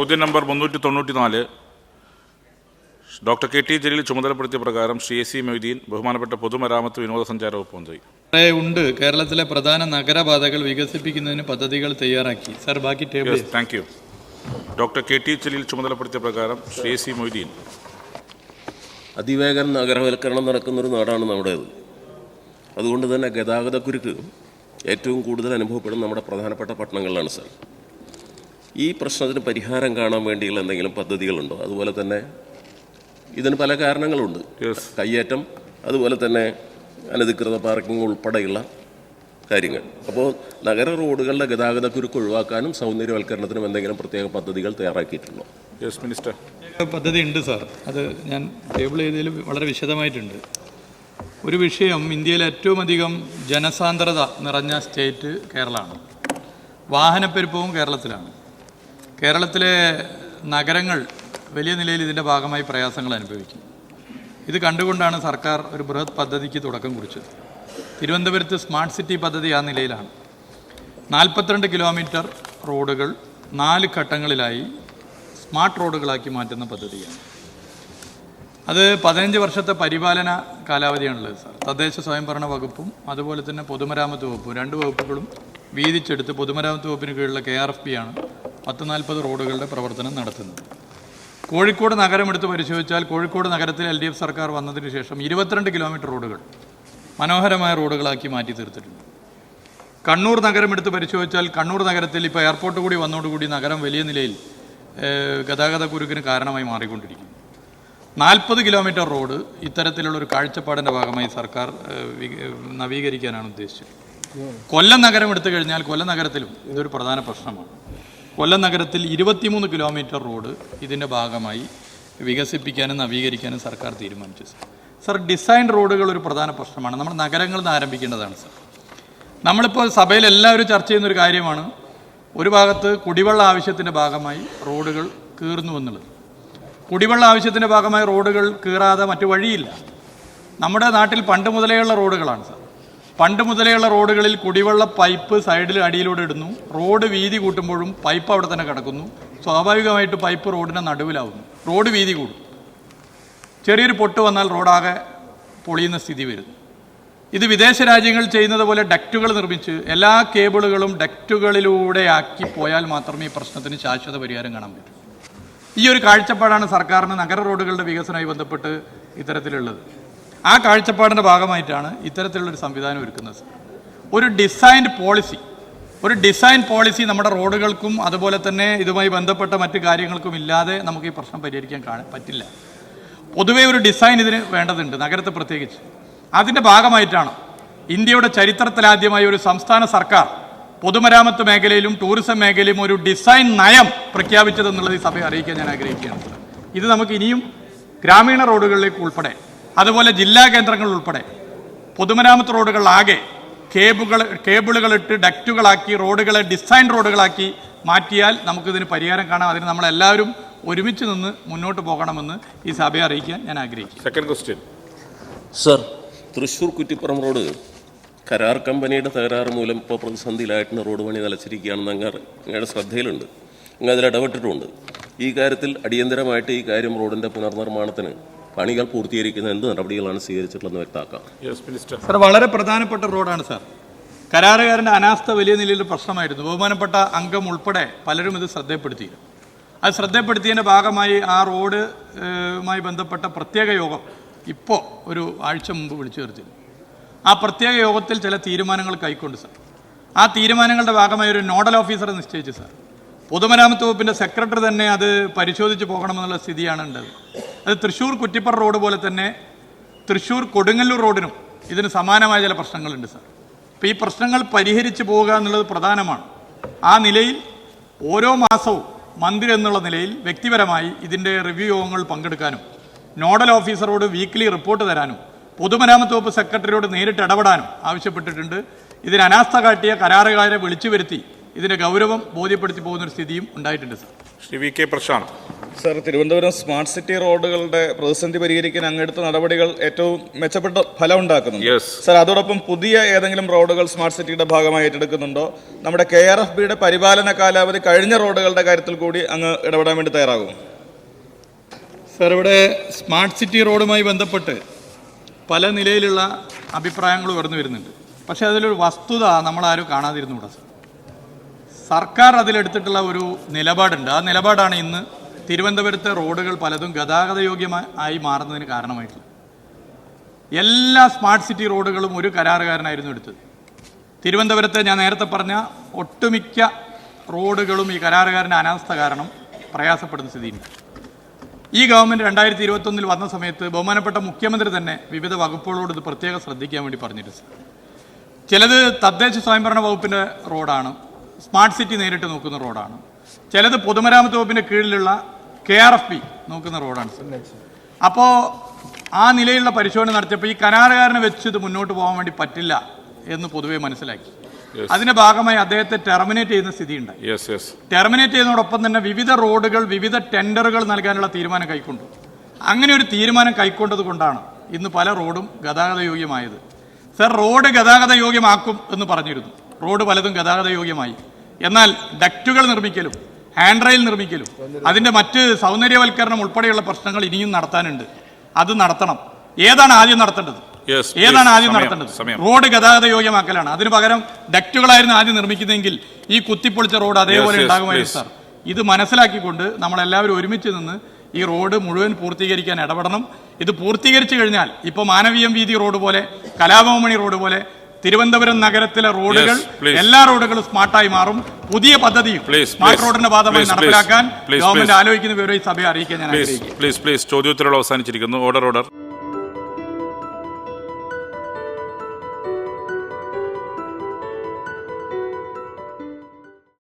ചോദ്യം നമ്പർ മുന്നൂറ്റി തൊണ്ണൂറ്റി നാല് ഡോക്ടർ കെ ടി ജലീൽ ചുമതലപ്പെടുത്തിയ പ്രകാരം ശ്രീ എ സി മൊയ്തീൻ ബഹുമാനപ്പെട്ട പൊതുമരാമത്ത് വിനോദസഞ്ചാര വകുപ്പ് മന്ത്രി. ഉണ്ട് കേരളത്തിലെ പ്രധാന നഗരപാതകൾ വികസിപ്പിക്കുന്നതിന് പദ്ധതികൾ തയ്യാറാക്കി. സർ ബാക്കി table thank you doctor K T Jaleel ചുമതലപ്പെടുത്തിയ പ്രകാരം ശ്രീ എ സി മൊയ്തീൻ. അതിവേഗം നഗരവൽക്കരണം നടക്കുന്നൊരു നാടാണ് നമ്മുടേത് അതുകൊണ്ട് തന്നെ ഗതാഗതക്കുരുക്ക് ഏറ്റവും കൂടുതൽ അനുഭവപ്പെടുന്ന നമ്മുടെ പ്രധാനപ്പെട്ട പട്ടണങ്ങളിലാണ് സാർ. ഈ പ്രശ്നത്തിന് പരിഹാരം കാണാൻ വേണ്ടിയുള്ള എന്തെങ്കിലും പദ്ധതികളുണ്ടോ? അതുപോലെ തന്നെ ഇതിന് പല കാരണങ്ങളുണ്ട്. യെസ് കയ്യേറ്റം അതുപോലെ തന്നെ അനധികൃത പാർക്കിംഗ് ഉൾപ്പെടെയുള്ള കാര്യങ്ങൾ. അപ്പോൾ നഗര റോഡുകളുടെ ഗതാഗത കുരുക്ക് ഒഴിവാക്കാനും സൗന്ദര്യവൽക്കരണത്തിനും എന്തെങ്കിലും പ്രത്യേക പദ്ധതികൾ തയ്യാറാക്കിയിട്ടുണ്ടോ? യെസ് മിനിസ്റ്റർ പദ്ധതി ഉണ്ട് സാർ അത് ഞാൻ ടേബിൾ ചെയ്തതിൽ വളരെ വിശദമായിട്ടുണ്ട്. ഒരു വിഷയം ഇന്ത്യയിൽ ഏറ്റവും അധികം ജനസാന്ദ്രത നിറഞ്ഞ സ്റ്റേറ്റ് കേരളമാണ്. വാഹനപ്പെരുപ്പവും കേരളത്തിലാണ്. കേരളത്തിലെ നഗരങ്ങൾ വലിയ നിലയിൽ ഇതിന്റെ ഭാഗമായി പ്രയാസങ്ങൾ അനുഭവിക്കും ഇത് കണ്ടുകൊണ്ടാണ് സർക്കാർ ഒരു ബൃഹത് പദ്ധതിക്ക് തുടക്കം കുറിച്ചത്. തിരുവനന്തപുരത്ത് സ്മാർട്ട് സിറ്റി പദ്ധതി ആ നിലയിലാണ്. നാൽപ്പത്തിരണ്ട് കിലോമീറ്റർ റോഡുകൾ നാല് ഘട്ടങ്ങളിലായി സ്മാർട്ട് റോഡുകളാക്കി മാറ്റുന്ന പദ്ധതിയാണ്. അത് പതിനഞ്ച് വർഷത്തെ പരിപാലന കാലാവധിയാണുള്ളത് സാർ. തദ്ദേശ സ്വയംഭരണ വകുപ്പും അതുപോലെ തന്നെ പൊതുമരാമത്ത് വകുപ്പും രണ്ട് വകുപ്പുകളും വീതിച്ചെടുത്ത് പൊതുമരാമത്ത് വകുപ്പിന് കീഴിലുള്ള കെ ആർ എഫ് പി ആണ് പത്ത് നാൽപ്പത് റോഡുകളുടെ പ്രവർത്തനം നടത്തുന്നത് കോഴിക്കോട് നഗരം എടുത്ത് പരിശോധിച്ചാൽ കോഴിക്കോട് നഗരത്തിൽ എൽ ഡി എഫ് സർക്കാർ വന്നതിന് ശേഷം ഇരുപത്തിരണ്ട് കിലോമീറ്റർ റോഡുകൾ മനോഹരമായ റോഡുകളാക്കി മാറ്റി തീർത്തിട്ടുണ്ട്. കണ്ണൂർ നഗരം എടുത്ത് പരിശോധിച്ചാൽ കണ്ണൂർ നഗരത്തിൽ ഇപ്പോൾ എയർപോർട്ട് കൂടി വന്നതോടുകൂടി നഗരം വലിയ നിലയിൽ ഗതാഗത കുരുക്കിന് കാരണമായി മാറിക്കൊണ്ടിരിക്കുന്നു. നാൽപ്പത് കിലോമീറ്റർ റോഡ് ഇത്തരത്തിലുള്ള ഒരു കാഴ്ചപ്പാടിന്റെ ഭാഗമായി സർക്കാർ നവീകരിക്കാനാണ് ഉദ്ദേശിച്ചത്. കൊല്ലം നഗരം എടുത്തു കഴിഞ്ഞാൽ കൊല്ലം നഗരത്തിലും ഇതൊരു പ്രധാന പ്രശ്നമാണ്. കൊല്ലം നഗരത്തിൽ ഇരുപത്തിമൂന്ന് കിലോമീറ്റർ റോഡ് ഇതിന്റെ ഭാഗമായി വികസിപ്പിക്കാനും നവീകരിക്കാനും സർക്കാർ തീരുമാനിച്ചു സർ. സർ ഡിസൈൻ റോഡുകൾ ഒരു പ്രധാന പ്രശ്നമാണ്. നമ്മൾ നഗരങ്ങളിൽ നിന്ന് ആരംഭിക്കേണ്ടതാണ് സർ. നമ്മളിപ്പോൾ സഭയിൽ എല്ലാവരും ചർച്ച ചെയ്യുന്ന ഒരു കാര്യമാണ്. ഒരു ഭാഗത്ത് കുടിവെള്ള ആവശ്യത്തിന്റെ ഭാഗമായി റോഡുകൾ കീറുന്നു എന്നുള്ളത്. കുടിവെള്ള ആവശ്യത്തിന്റെ ഭാഗമായി റോഡുകൾ കീറാതെ മറ്റു വഴിയില്ല. നമ്മുടെ നാട്ടിൽ പണ്ട് മുതലേയുള്ള റോഡുകളാണ് സാർ. പണ്ട് മുതലേയുള്ള റോഡുകളിൽ കുടിവെള്ള പൈപ്പ് സൈഡിൽ അടിയിലൂടെ ഇടുന്നു. റോഡ് വീതി കൂട്ടുമ്പോഴും പൈപ്പ് അവിടെ തന്നെ കിടക്കുന്നു. സ്വാഭാവികമായിട്ട് പൈപ്പ് റോഡിന്റെ നടുവിലാവുന്നു. റോഡ് വീതി കൂടും. ചെറിയൊരു പൊട്ട് വന്നാൽ റോഡാകെ പൊളിയുന്ന സ്ഥിതി വരുന്നു. ഇത് വിദേശ രാജ്യങ്ങൾ ചെയ്യുന്നത് പോലെ ഡക്റ്റുകൾ നിർമ്മിച്ച് എല്ലാ കേബിളുകളും ഡക്റ്റുകളിലൂടെ ആക്കി പോയാൽ മാത്രമേ ഈ പ്രശ്നത്തിന് ശാശ്വത പരിഹാരം കാണാൻ പറ്റൂ. ഈ ഒരു കാഴ്ചപ്പാടാണ് സർക്കാരിന് നഗര റോഡുകളുടെ വികസനവുമായി ബന്ധപ്പെട്ട് ഇത്തരത്തിലുള്ളത്. ആ കാഴ്ചപ്പാടിന്റെ ഭാഗമായിട്ടാണ് ഇത്തരത്തിലുള്ളൊരു സംവിധാനം ഒരുക്കുന്നത്. ഒരു ഡിസൈൻഡ് പോളിസി ഒരു ഡിസൈൻ പോളിസി നമ്മുടെ റോഡുകൾക്കും അതുപോലെ തന്നെ ഇതുമായി ബന്ധപ്പെട്ട മറ്റു കാര്യങ്ങൾക്കും ഇല്ലാതെ നമുക്ക് ഈ പ്രശ്നം പരിഹരിക്കാൻ കാണാൻ പറ്റില്ല. പൊതുവേ ഒരു ഡിസൈൻ ഇതിന് വേണ്ടതുണ്ട് നഗരത്തെ പ്രത്യേകിച്ച്. അതിന്റെ ഭാഗമായിട്ടാണ് ഇന്ത്യയുടെ ചരിത്രത്തിലാദ്യമായി ഒരു സംസ്ഥാന സർക്കാർ പൊതുമരാമത്ത് മേഖലയിലും ടൂറിസം മേഖലയിലും ഒരു ഡിസൈൻ നയം പ്രഖ്യാപിച്ചതെന്നുള്ളത് ഈ സഭയെ അറിയിക്കാൻ ഞാൻ ആഗ്രഹിക്കുകയാണ്. ഇത് നമുക്ക് ഇനിയും ഗ്രാമീണ റോഡുകളിലേക്ക് ഉൾപ്പെടെ അതുപോലെ ജില്ലാ കേന്ദ്രങ്ങൾ ഉൾപ്പെടെ പൊതുമരാമത്ത് റോഡുകളിലാകെ കേബിളുകൾ ഇട്ട് ഡക്റ്റുകളാക്കി റോഡുകളെ ഡിസൈൻ റോഡുകളാക്കി മാറ്റിയാൽ നമുക്കിതിന് പരിഹാരം കാണാം. അതിന് നമ്മളെല്ലാവരും ഒരുമിച്ച് നിന്ന് മുന്നോട്ട് പോകണമെന്ന് ഈ സഭയെ അറിയിക്കാൻ ഞാൻ ആഗ്രഹിക്കുന്നു. Second question sir Thrissur Kuttippuram road കരാർ കമ്പനിയുടെ തകരാറ് മൂലം ഇപ്പോൾ പ്രതിസന്ധിയിലായിട്ടുള്ള റോഡ് പണി നിലച്ചിരിക്കുകയാണെന്ന് അങ്ങ് അങ്ങയുടെ ശ്രദ്ധയിലുണ്ട്. അങ്ങ് അതിൽ ഇടപെട്ടിട്ടുമുണ്ട്. ഈ കാര്യത്തിൽ അടിയന്തരമായിട്ട് ഈ കാര്യം റോഡിന്റെ പുനർനിർമ്മാണത്തിന് പണികൾ പൂർത്തീകരിക്കുന്ന എന്ത് നടപടികളാണ് സ്വീകരിച്ചിട്ടുള്ളതെന്ന് വ്യക്തമാക്കാം. സാർ വളരെ പ്രധാനപ്പെട്ട റോഡാണ് സാർ കരാറുകാരന്റെ അനാസ്ഥ വലിയ നിലയിൽ പ്രശ്നമായിരുന്നു. ബഹുമാനപ്പെട്ട അംഗം ഉൾപ്പെടെ പലരും ഇത് ശ്രദ്ധപ്പെടുത്തിയിരുന്നു അത് ശ്രദ്ധപ്പെടുത്തിയതിന്റെ ഭാഗമായി ആ റോഡ് മായി ബന്ധപ്പെട്ട പ്രത്യേക യോഗം ഇപ്പോൾ ഒരു ആഴ്ച മുമ്പ് വിളിച്ചു ചേർത്തിരുന്നു. ആ പ്രത്യേക യോഗത്തിൽ ചില തീരുമാനങ്ങൾ കൈക്കൊണ്ട് സാർ ആ തീരുമാനങ്ങളുടെ ഭാഗമായി ഒരു നോഡൽ ഓഫീസറെ നിശ്ചയിച്ചു സാർ പൊതുമരാമത്ത് വകുപ്പിന്റെ സെക്രട്ടറി തന്നെ അത് പരിശോധിച്ച് പോകണമെന്നുള്ള സ്ഥിതിയാണ് ഉള്ളത്. അത് തൃശ്ശൂർ കുറ്റിപ്പുറ റോഡ് പോലെ തന്നെ തൃശ്ശൂർ കൊടുങ്ങല്ലൂർ റോഡിനും ഇതിന് സമാനമായ ചില പ്രശ്നങ്ങളുണ്ട് സാർ. അപ്പോൾ ഈ പ്രശ്നങ്ങൾ പരിഹരിച്ചു പോവുക എന്നുള്ളത് പ്രധാനമാണ്. ആ നിലയിൽ ഓരോ മാസവും മന്ത്രി എന്നുള്ള നിലയിൽ വ്യക്തിപരമായി ഇതിന്റെ റിവ്യൂ യോഗങ്ങൾ പങ്കെടുക്കാനും നോഡൽ ഓഫീസറോട് വീക്ക്ലി റിപ്പോർട്ട് തരാനും പൊതുമരാമത്ത് വകുപ്പ് സെക്രട്ടറിയോട് നേരിട്ട് ഇടപെടാനും ആവശ്യപ്പെട്ടിട്ടുണ്ട്. ഇതിന് അനാസ്ഥ കാട്ടിയ കരാറുകാരെ വിളിച്ചു വരുത്തി ഇതിന്റെ ഗൗരവം ബോധ്യപ്പെടുത്തി പോകുന്ന ഒരു സ്ഥിതിയും ഉണ്ടായിട്ടുണ്ട് sir. Shri V K Prashanth. Sir Thiruvananthapuram smart city റോഡുകളുടെ പ്രതിസന്ധി പരിഹരിക്കാൻ അങ്ങെടുത്ത നടപടികൾ ഏറ്റവും മെച്ചപ്പെട്ട ഫലം ഉണ്ടാക്കുന്നുണ്ട്. Yes. സർ അതോടൊപ്പം പുതിയ ഏതെങ്കിലും റോഡുകൾ സ്മാർട്ട് സിറ്റിയുടെ ഭാഗമായി ഏറ്റെടുക്കുന്നുണ്ടോ? നമ്മുടെ കെ ആർ എഫ് ബിയുടെ പരിപാലന കാലാവധി കഴിഞ്ഞ റോഡുകളുടെ കാര്യത്തിൽ കൂടി അങ്ങ് ഇടപെടാൻ വേണ്ടി തയ്യാറാകും സർ ഇവിടെ സ്മാർട്ട് സിറ്റി റോഡുമായി ബന്ധപ്പെട്ട് പല നിലയിലുള്ള അഭിപ്രായങ്ങൾ ഉയർന്നു വരുന്നുണ്ട്. പക്ഷേ അതിലൊരു വസ്തുത നമ്മളാരും കാണാതിരുന്നുകൂടാ സർ. സർക്കാർ അതിലെടുത്തിട്ടുള്ള ഒരു നിലപാടുണ്ട്. ആ നിലപാടാണ് ഇന്ന് തിരുവനന്തപുരത്തെ റോഡുകൾ പലതും ഗതാഗതയോഗ്യമായി മാറുന്നതിന് കാരണമായിട്ടുള്ളത് എല്ലാ സ്മാർട്ട് സിറ്റി റോഡുകളും ഒരു കരാറുകാരനായിരുന്നു എടുത്തത്. തിരുവനന്തപുരത്തെ ഞാൻ നേരത്തെ പറഞ്ഞ ഒട്ടുമിക്ക റോഡുകളും ഈ കരാറുകാരന്റെ അനാസ്ഥ കാരണം പ്രയാസപ്പെടുന്ന സ്ഥിതിയുണ്ട് ഈ ഗവൺമെന്റ് രണ്ടായിരത്തി ഇരുപത്തൊന്നിൽ വന്ന സമയത്ത് ബഹുമാനപ്പെട്ട മുഖ്യമന്ത്രി തന്നെ വിവിധ വകുപ്പുകളോട് ഇത് പ്രത്യേകം ശ്രദ്ധിക്കാൻ വേണ്ടി പറഞ്ഞിരുന്നു ചിലത് തദ്ദേശ സ്വയംഭരണ വകുപ്പിന്റെ റോഡാണ് സ്മാർട്ട് സിറ്റി നേരിട്ട് നോക്കുന്ന റോഡാണ്. ചിലത് പൊതുമരാമത്ത് വകുപ്പിന്റെ കീഴിലുള്ള കെ ആർ എഫ് പി നോക്കുന്ന റോഡാണ് അപ്പോൾ ആ നിലയിലുള്ള പരിശോധന നടത്തിയപ്പോൾ ഈ കരാറുകാരനെ വെച്ച് ഇത് മുന്നോട്ട് പോകാൻ വേണ്ടി പറ്റില്ല എന്ന് പൊതുവെ മനസ്സിലാക്കി. അതിന്റെ ഭാഗമായി അദ്ദേഹത്തെ ടെർമിനേറ്റ് ചെയ്യുന്ന സ്ഥിതിയുണ്ടായി ടെർമിനേറ്റ് ചെയ്യുന്നതോടൊപ്പം തന്നെ വിവിധ റോഡുകൾ വിവിധ ടെൻഡറുകൾ നൽകാനുള്ള തീരുമാനം കൈക്കൊണ്ടു. അങ്ങനെ ഒരു തീരുമാനം കൈക്കൊണ്ടത് കൊണ്ടാണ് ഇന്ന് പല റോഡും ഗതാഗത യോഗ്യമായത്. സർ റോഡ് ഗതാഗത യോഗ്യമാക്കും എന്ന് പറഞ്ഞിരുന്നു. റോഡ് പലതും ഗതാഗത യോഗ്യമായി. എന്നാൽ ഡക്റ്റുകൾ നിർമ്മിക്കലും ഹാൻഡ് റെയിൽ നിർമ്മിക്കലും. അതിന്റെ മറ്റ് സൗന്ദര്യവൽക്കരണം ഉൾപ്പെടെയുള്ള പ്രശ്നങ്ങൾ ഇനിയും നടത്താനുണ്ട്. അത് നടത്തണം. ഏതാണ് ആദ്യം നടത്തേണ്ടത്? ഏതാണ് ആദ്യം നടത്തേണ്ടത്? റോഡ് ഗതാഗത യോഗ്യമാക്കലാണ് അതിന് പകരം ഡക്റ്റുകളായിരുന്നു ആദ്യം നിർമ്മിക്കുന്നതെങ്കിൽ ഈ കുത്തിപ്പൊളിച്ച റോഡ് അതേപോലെ ഉണ്ടാകുമായിരുന്നു. സാർ ഇത് മനസ്സിലാക്കിക്കൊണ്ട് നമ്മളെല്ലാവരും ഒരുമിച്ച് നിന്ന് ഈ റോഡ് മുഴുവൻ പൂർത്തീകരിക്കാൻ ഇടപെടണം. ഇത് പൂർത്തീകരിച്ചു കഴിഞ്ഞാൽ ഇപ്പോൾ മാനവീയം വീതി റോഡ് പോലെ കലാഭവമണി റോഡ് പോലെ തിരുവനന്തപുരം നഗരത്തിലെ റോഡുകൾ എല്ലാ റോഡുകളും സ്മാർട്ടായി മാറും. പുതിയ പദ്ധതി സ്മാർട്ട് റോഡിന്റെ ഭാഗമായി. നടപ്പിലാക്കാൻ ഗവൺമെന്റ് ആലോചിക്കുന്ന വിവരം ഈ സഭയെ അറിയിക്കാൻ ഞാൻ പ്ലീസ് പ്ലീസ് ചോദ്യോത്തരവ് അവസാനിച്ചിരിക്കുന്നു. Order order